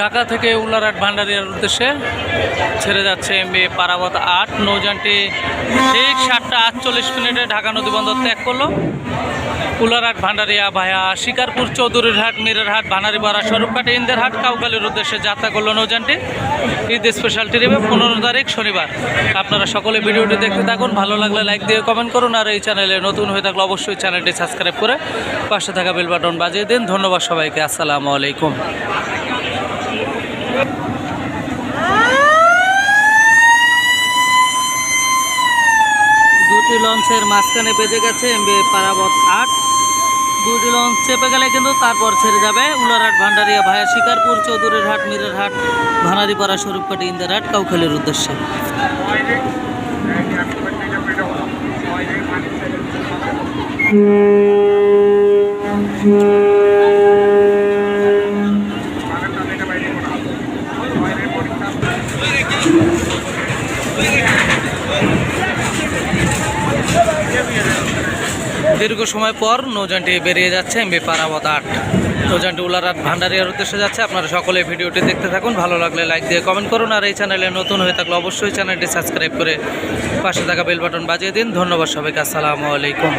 ঢাকা থেকে উল্লারহাট ভান্ডারিয়ার উদ্দেশ্যে ছেড়ে যাচ্ছে এমবি পারাবত আট। নৌযানটি ঠিক সাতটা আটচল্লিশ মিনিটে ঢাকা নদী বন্দর ত্যাগ করল। উল্লারহাট ভান্ডারিয়া ভায়া শিকারপুর চৌধুরীর হাট, মিরের হাট ভানারিপাড়া স্বরূপকাটি ইন্দের হাট কাউকালির উদ্দেশ্যে যাত্রা করল নৌযানটি। ঈদ স্পেশাল ট্রিপে পনেরো তারিখ শনিবার। আপনারা সকলে ভিডিওটি দেখতে থাকুন। ভালো লাগলে লাইক দিয়ে কমেন্ট করুন আর এই চ্যানেলে নতুন হয়ে থাকলে অবশ্যই চ্যানেলটি সাবস্ক্রাইব করে পাশে থাকা বেল বাটন বাজিয়ে দিন। ধন্যবাদ সবাইকে। আসসালামু আলাইকুম। দুটি লঞ্চের মাঝখানে বেজে গেছে এমবি পারাবত আট। দুটি লঞ্চ চেপে গেলে কিন্তু তারপর ছেড়ে যাবে উলারহাট, ভান্ডারিয়া, ভায়া, শিকারপুর, চৌধুরীর হাট মিরের হাট ভানারিপাড়া স্বরূপকাটি ইন্দের হাট কাউখালীর উদ্দেশ্যে। দীর্ঘ সময় পর নৌজানটি বেরিয়ে যাচ্ছে এমবি পারাবত আট। নৌজানটি উলারহাট ভান্ডারিয়ার উদ্দেশ্যে যাচ্ছে। আপনারা সকলে ভিডিওটি দেখতে থাকুন। ভালো লাগলে লাইক দিয়ে কমেন্ট করুন। আর এই চ্যানেলে নতুন হয়ে থাকলে অবশ্যই চ্যানেলটি সাবস্ক্রাইব করে পাশে থাকা বেল বাটন বাজিয়ে দিন। ধন্যবাদ সবাইকে। আসসালামু আলাইকুম।